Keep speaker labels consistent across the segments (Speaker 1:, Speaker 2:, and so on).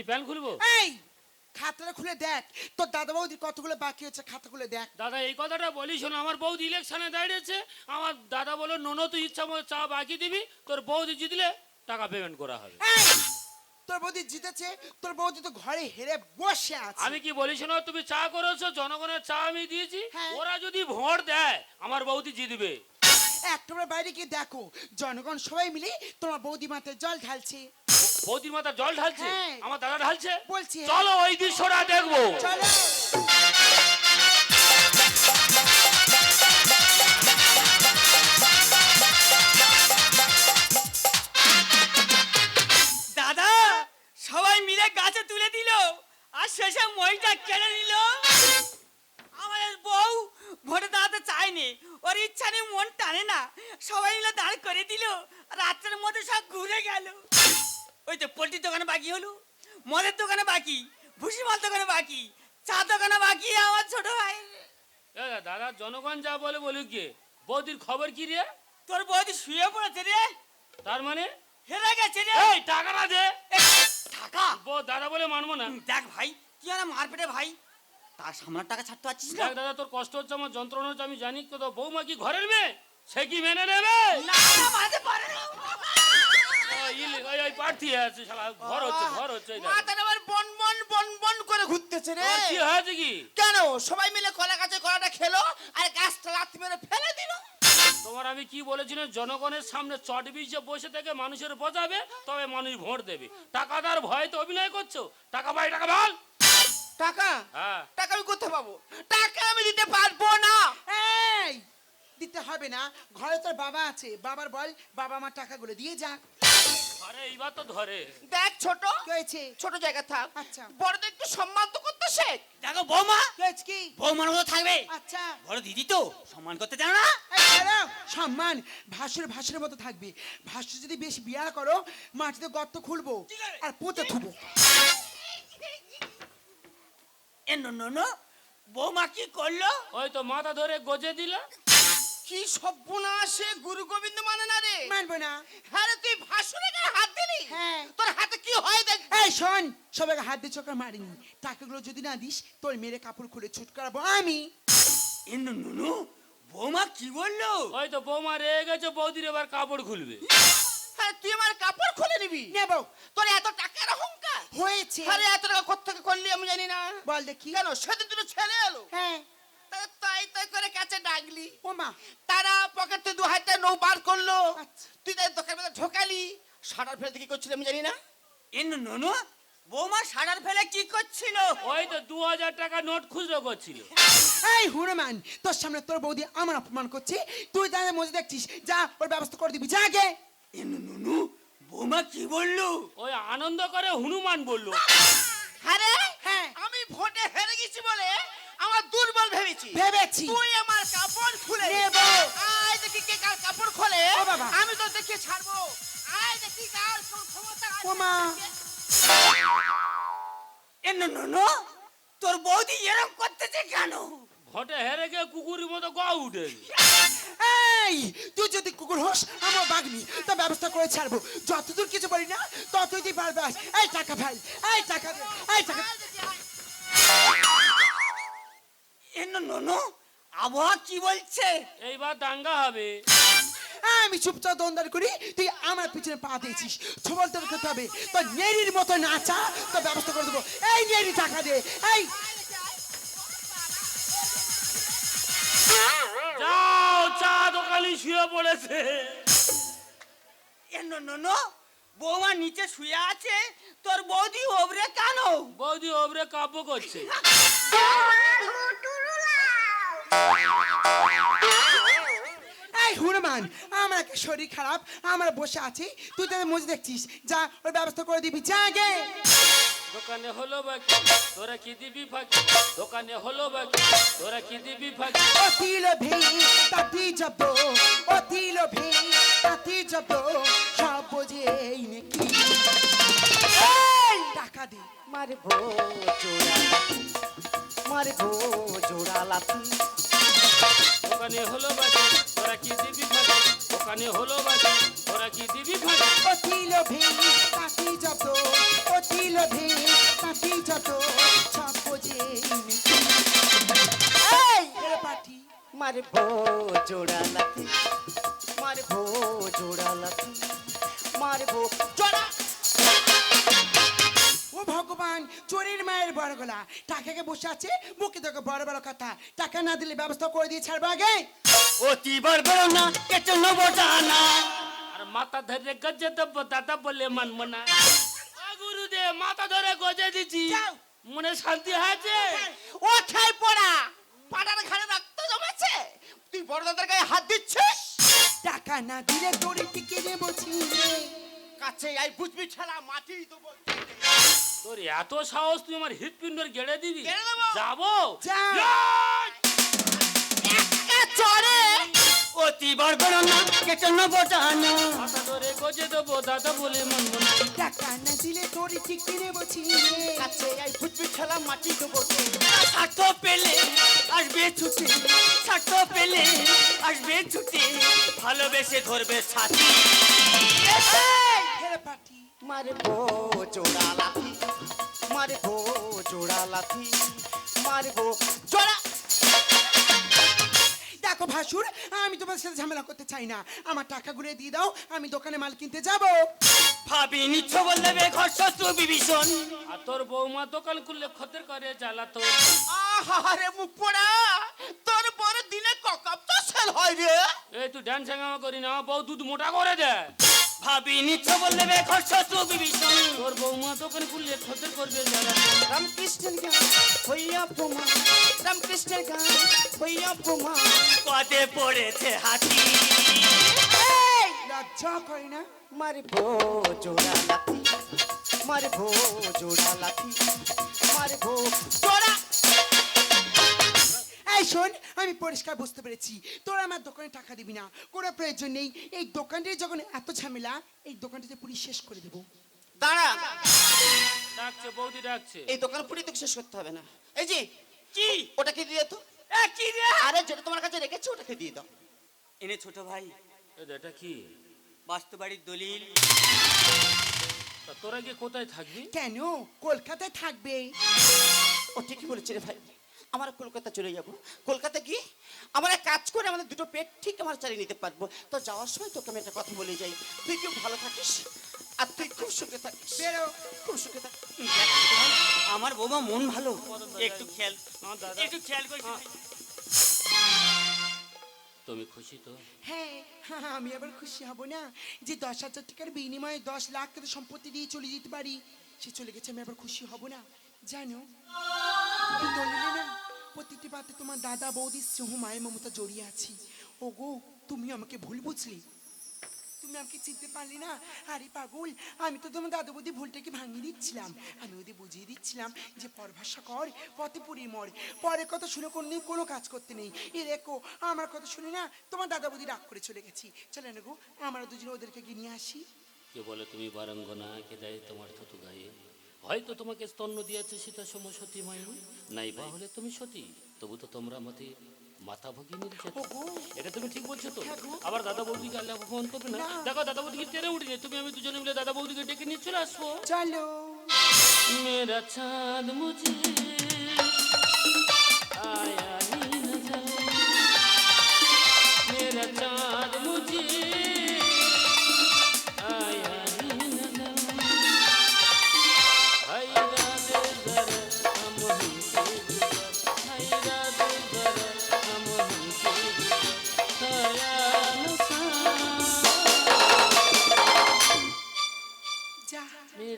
Speaker 1: কি প্যান খুলবো?
Speaker 2: এই খাতাটা খুলে দেখ। তোর দাদা বৌদি কতগুলো বাকি হচ্ছে খাতা খুলে দেখ।
Speaker 1: দাদা এই কথাটা বলি শোনো আমার বৌদি ইলেকশনে দাঁড়িয়েছে। আমার দাদা বলো নোনো তুই ইচ্ছা মতো চা বাকি দিবি তোর বৌদি জিতলে টাকা পেমেন্ট করা হবে।
Speaker 2: তোর বৌদি জিতেছে তোর বৌদি তো ঘরে হেরে বসে আছে।
Speaker 1: আমি কি বলি শোনো তুমি চা করেছ জনগণের চা আমি দিয়েছি
Speaker 2: হ্যাঁ।
Speaker 1: ওরা যদি ভোট দেয় আমার বৌদি জিতবে।
Speaker 2: একটাবার বাইরে গিয়ে দেখো জনগণ সবাই মিলে তোমার বৌদি মাথায় জল ঢালছে।
Speaker 1: বৌদির মাথা জল ঢালছে?
Speaker 2: হ্যাঁ।
Speaker 1: আমার দাদা ঢালছে?
Speaker 2: বলছি।
Speaker 1: চলো ওই দৃশ্যটা দেখব।
Speaker 2: চলো।
Speaker 3: দাদা সবাই মিলে গাছে তুলে দিল। আর শেষে মইটা কেড়ে নিল। আমাদের বউ ভোটে দাঁড়াতে চায়নি। ওর ইচ্ছা নেই মন টানে না। সবাই মিলে দাঁড় করে দিল। রাত্রের মধ্যে সব ঘুরে গেল। ওই তো পোলট্রির দোকানে বাকি হলো মদের দোকানে বাকি ভুসি মাল দোকানে বাকি চা দোকানে বাকি আমার ছোট ভাই।
Speaker 1: এ, দাদা জনগণ যা বলে বলুক গিয়ে বৌদির খবর কি রে?
Speaker 3: তোর বৌদি শুয়ে পড়েছে রে।
Speaker 1: তার মানে?
Speaker 3: হেরে গেছে রে।
Speaker 1: এই টাকাটা দে।
Speaker 3: টাকা?
Speaker 1: বউ দাদা বলে মানবো না।
Speaker 3: দেখ ভাই কি আর মারপেটে ভাই। তার সামনের টাকা ছাড়তে পারছিস না?
Speaker 1: দেখ দাদা তোর কষ্ট হচ্ছে আমার যন্ত্রণা হচ্ছে আমি জানি তো বৌমা কি ঘরের মেয়ে? সে কি মেনে নেবে?
Speaker 3: না না মারতে পারে
Speaker 1: ওই ওই প্রার্থী আছে শালা? ঘর হচ্ছে ঘর হচ্ছে এই দেখ।
Speaker 4: আবার বন বন বন বন করে ঘুরতেছে রে।
Speaker 1: তোর কি হয়েছে কি?
Speaker 4: কেন? সবাই মিলে কলা গাছে কলাটা খেলো আর গাছটা লাথি মেরে ফেলে দিল।
Speaker 1: তোমার আমি কি বলেছিলাম জনগণের সামনে চট বিছে বসে থেকে মানুষের বোঝাবে তবে মানুষ ভোট দেবে। টাকাদার ভয় তো অভিনয় করছ? টাকা পাই টাকা বল।
Speaker 4: টাকা?
Speaker 1: হ্যাঁ।
Speaker 4: টাকা আমি কোথায় পাবো? টাকা আমি দিতে পারব না।
Speaker 2: এই দিতে হবে না। ঘরে তোর বাবা আছে। বাবার বল বাবা আমার টাকাগুলো দিয়ে যাক।
Speaker 1: আরে এইবার তো ধরে।
Speaker 4: দেখ ছোট
Speaker 2: হয়েছে?
Speaker 4: ছোট জায়গা থাক।
Speaker 2: আচ্ছা।
Speaker 4: বড়দের একটু সম্মান তো করতে শেখ।
Speaker 3: দেখো বৌমা।
Speaker 2: কি কি?
Speaker 3: বৌমার মতো থাকবে।
Speaker 2: আচ্ছা।
Speaker 3: বড় দিদি তো সম্মান করতে জানো না?
Speaker 2: সম্মান। ভাসুর ভাসুর মতো থাকবে। ভাসুর যদি বেশি বিয়া করো মাটিতে গর্ত খুলবো আর পুঁতে থুবো।
Speaker 3: এ নো নো নো। বৌমা কি করল?
Speaker 1: ওই তো মাথা ধরে গজে দিল।
Speaker 4: কি সর্বনাশে গুরু গোবিন্দ মানে না রে?
Speaker 2: মানবো না।
Speaker 4: হ্যাঁ তুই ভাসুরে গায়ে হাত দিলি?
Speaker 2: হ্যাঁ।
Speaker 4: তোর হাতে কি হয় দেখ?
Speaker 2: এই শোন সবাইকে হাত দিয়ে চোখে মারিনি টাকাগুলো যদি না দিস তোর মেরে কাপড় খুলে ছুট করাবো আমি।
Speaker 3: এ নো নো নো বৌমা কি বলল?
Speaker 1: ওই তো বৌমা রেগে গেছে বৌদির এবার কাপড় খুলবে।
Speaker 4: হ্যাঁ তুই আমার কাপড় খুলে নিবি?
Speaker 2: নেব।
Speaker 4: তোর এত টাকার অহংকার?
Speaker 2: হয়েছে।
Speaker 4: আরে এত টাকা কোথেকে করলি আমি জানি না।
Speaker 2: বল দেখি।
Speaker 4: কেন? সেদিন দুটো ছেলে এলো।
Speaker 2: হ্যাঁ।
Speaker 4: তাই তাই করে কাছে ডাকলি।
Speaker 2: ও মা।
Speaker 4: তারা পকেটে দু হাজার নৌ বার করল।
Speaker 2: আচ্ছা।
Speaker 4: তুই তাই দোকান মধ্যে ঢোকালি। সাটার ফেলে কি করছিলি আমি জানি না।
Speaker 3: এ নো নো নো বৌমা সাড়ার ফেলে কি করছিল?
Speaker 1: ওই তো দু হাজার টাকা নোট খুচরো করছিল।
Speaker 2: এই হুরমান তোর সামনে তোর বৌদি আমার অপমান করছে। তুই তাহলে মজে দেখছিস। যা ওর ব্যবস্থা করে দিবি। যা গে
Speaker 3: এ নো নো নো বৌমা কি বলল?
Speaker 1: ওই আনন্দ করে হনুমান বলল
Speaker 4: আরে
Speaker 2: হ্যাঁ।
Speaker 4: আমি ভোটে হেরে গেছি বলে আমার দুর্বল ভেবেছি।
Speaker 2: ভেবেছি।
Speaker 4: তুই আমার কাপড় খুলে
Speaker 2: নেব।
Speaker 4: আয় দেখি কে কার কাপড় খোলে।
Speaker 2: ও বাবা।
Speaker 4: আমি তো দেখে ছাড়বো। আয় দেখি কার কোন ক্ষমতা আছে।
Speaker 2: ও মা।
Speaker 3: এ নো নো নো। তোর বৌদি এরকম করতেছে কেন?
Speaker 1: ভোটে হেরে গিয়ে কুকুরের মতো গ উঠে
Speaker 2: এই তুই যদি কুকুর হোস আমার বাগনি তো ব্যবস্থা করে ছাড়বো। যতদূর কিছু বলি না ততই তুই পারবে এই টাকা ভাই এই টাকা এই টাকা
Speaker 3: এ নো নো নো আবহাওয়া কি বলছে?
Speaker 1: এইবার দাঙ্গা হবে।
Speaker 2: আমি চুপচাপ দন্দার করি তুই আমার পিছনে পা দিয়েছিস। সবল তোর করতে হবে। তোর মতো নাচা তো ব্যবস্থা করে দেবো। এই টাকা দে এই।
Speaker 1: যাও চা দোকানি শুয়ে পড়েছে।
Speaker 3: এ বৌমা নিচে শুয়ে আছে। তোর বৌদি ওবরে কেন?
Speaker 1: বৌদি ওবরে কাব্য করছে।
Speaker 2: এই হুরমান আমার একটা শরীর খারাপ আমরা বসে আছি তুই তাদের মজে দেখছিস। যা ওর ব্যবস্থা করে দিবি যা গে
Speaker 1: দোকানে হলো বাকি তোরা কি দিবি ফাঁকি? দোকানে হলো বাকি তোরা কি দিবি ফাঁকি?
Speaker 2: অতি লোভে তাতি জব্দ অতি লোভে তাতি জব্দ সব বোঝে এই নাকি। টাকা দে
Speaker 5: মারবো জোড়া মারবো জোড়া লাথি
Speaker 1: দোকানে হলো বাকি তোরা কি দিবি ফাঁকি দোকানে হলো বাকি তোরা কি দিবি ফাঁকি
Speaker 2: অতি লোভে তাতি যত অতি লোভে তাতি যত এই! এরে পাটি
Speaker 5: মারবো জোড়া লাথি মারবো জোড়া লাথি মারবো জোড়া
Speaker 2: ও ভগবান চোরের মায়ের বড় গলা টাকাকে বসে আছে মুখে তোকে বড় বড় কথা। টাকা না দিলে ব্যবস্থা করে দিয়ে ছাড়বো আগে?
Speaker 5: অতি বড় বড় না কেটে নেব জানা
Speaker 1: আর মাথা ধরে গজে দেব দাদা বলে মানবো না। ও গুরুদেব মাথা ধরে গজে দিচ্ছি
Speaker 2: যাও।
Speaker 1: মনে শান্তি আছে?
Speaker 4: ও খাই পড়া। পাটার ঘাড়ে রক্ত জমেছে। তুই বড় দাদার গায়ে হাত দিচ্ছিস?
Speaker 2: টাকা না দিলে তোরে টিকে ছিঁড়ে
Speaker 4: কাছে আই বুঝবি ছেলা মাটি দেবো
Speaker 1: তোর এত সাহস তুই আমার হৃৎপিণ্ডর গেড়ে দিবি? যাব?
Speaker 2: যা।
Speaker 4: চরে
Speaker 5: অতি বড় না কেটে নেব জানা।
Speaker 1: মাথা ধরে গজে দেবো দাদা বলে মানবো না।
Speaker 2: টাকা না দিলে তোরে টিকে দেবো ছিঁড়ে।
Speaker 4: কাছে আই বুঝবি ছেলা মাটি দেবো
Speaker 5: স্বার্থ পেলে আসবে ছুটে। স্বার্থ পেলে আসবে ছুটে। ভালোবেসে ধরবে ছাতি। মারবো জোড়া লাথি মারবো জোড়া লাথি মারবো। জোড়া!
Speaker 2: দেখো ভাসুর আমি তোমার সাথে ঝামেলা করতে চাই না। আমার টাকাগুলো দিয়ে দাও আমি দোকানে মাল কিনতে যাব।
Speaker 5: ভাবি নিচ্ছ বললে বে ঘর শত্রু বিভীষণ।
Speaker 1: আর তোর বৌমা দোকান খুললে খদ্দের করে জ্বালাতো
Speaker 4: আহারে মুখ পোড়া তোর বড় দিনে ককাপ তো সেল হয় রে।
Speaker 1: এই তুই ড্যান্স হাঙ্গামা করি না বউ দুধ মোটা করে দে।
Speaker 5: ভাবি নিচ্ছ বললে বে ঘর শত্রু বিভীষণ
Speaker 1: তোর বৌমা দোকান খুললে খদ্দের করবে জ্বালাতো
Speaker 5: রামকৃষ্ণের গান হইয়া প্রমা রামকৃষ্ণের গান হইয়া প্রমা কদে পড়েছে হাতি।
Speaker 2: লজ্জা করে না?
Speaker 5: মারবো জোড়া লাথি মারবো জোড়া লাথি মারবো জোড়া।
Speaker 2: এই শোন আমি পরিষ্কার বুঝতে পেরেছি। তোরা আমার দোকানে টাকা দিবি না। কোনো প্রয়োজন নেই। এই দোকানটাই যখন এত ঝামেলা এই দোকানটিতে পুলিশ শেষ করে দেবো।
Speaker 4: দাঁড়া।
Speaker 1: ডাকছে বৌদি ডাকছে।
Speaker 4: এই দোকান পুরি তোকে শেষ করতে হবে না। এই যে
Speaker 5: কি?
Speaker 4: ওটাকে দিয়ে তো?
Speaker 5: এ কি রে
Speaker 4: আরে যেটা তোমার কাছে রেখেছি ওটাকে দিয়ে দাও।
Speaker 5: এনে ছোট ভাই।
Speaker 1: এটা কি?
Speaker 5: বাস্তু বাড়ির দলিল।
Speaker 1: তা তোরা গিয়ে কোথায় থাকবি?
Speaker 2: কেন? কলকাতায় থাকবে।
Speaker 4: ও ঠিকই বলেছে রে ভাই। আমার কলকাতা চলে যাব। কলকাতা গিয়ে আমার এক কাজ করে আমাদের দুটো পেট ঠিক আমার চালিয়ে নিতে পারব। তো যাওয়ার সময় তোকে আমি একটা কথা বলে যাই। তুই খুব ভালো থাকিস? আর তুই খুব সুখে থাকিস।
Speaker 2: বেরো।
Speaker 4: খুব সুখে থাকিস
Speaker 5: আমার বৌমা মন ভালো। একটু খেয়াল একটু খেয়াল করিস
Speaker 1: তুমি খুশি তো?
Speaker 2: হ্যাঁ হ্যাঁ, আমি আবার খুশি হব না। যে দশ হাজার টাকার বিনিময়ে দশ লাখ টাকা সম্পত্তি দিয়ে চলে যেতে পারি সে চলে গেছে আমি আবার খুশি হব না। জানো না প্রতিটি পাতে তোমার দাদা বৌদি স্নেহ মায়ের মমতা জড়িয়ে আছি। ও গো তুমি আমাকে ভুল বুঝলি। তুমি আমাকে চিনতে পারলি না? আরে পাগল, আমি তো তোমার দাদা বৌদি ভুলটাকে ভাঙিয়ে দিচ্ছিলাম। আমি ওদের বুঝিয়ে দিচ্ছিলাম যে পরভাষা কর, পথে পুরি মর। পরের কথা শুনে কোনো কোনো কাজ করতে নেই। এ দেখো, আমার কথা শুনে না তোমার দাদা বৌদি রাগ করে চলে গেছি। চলে না গো, আমরা দুজনে ওদেরকে গিয়ে নিয়ে আসি।
Speaker 1: কে বলে তুমি বারঙ্গনা কে দেয় তোমার থুতু গায়ে? হয়তো তোমাকে স্তন্য দিয়েছে সীতা সম সতী মায়ু নাই বা হলে তুমি সতী তবু তো তোমরা আমাকে মাথা ভগিয়ে নিয়েছে এটা তুমি ঠিক বলছো তো।
Speaker 2: হ্যাঁ
Speaker 1: আবার দাদা বৌদিকে আল্লাহ ভগবান করবে না? দেখো দাদা বৌদিকে তেরে যায় তুমি আমি দুজনে মিলে দাদা বৌদিকে ডেকে নিয়ে চলে আসব।
Speaker 2: চলো।
Speaker 1: মেরা চাঁদ মুঝে
Speaker 2: আয়া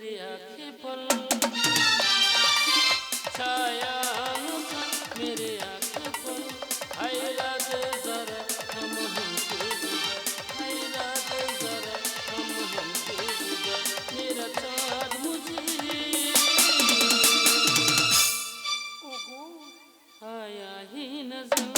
Speaker 1: मेरी आंखें पल छाया अनुसा मेरे आंखें पल हाय राधे जरा हम हमसे गुजर हाय राधे जरा हम हमसे गुजर मेरा चाँद मुझे
Speaker 2: ওগো
Speaker 1: आया ही नजर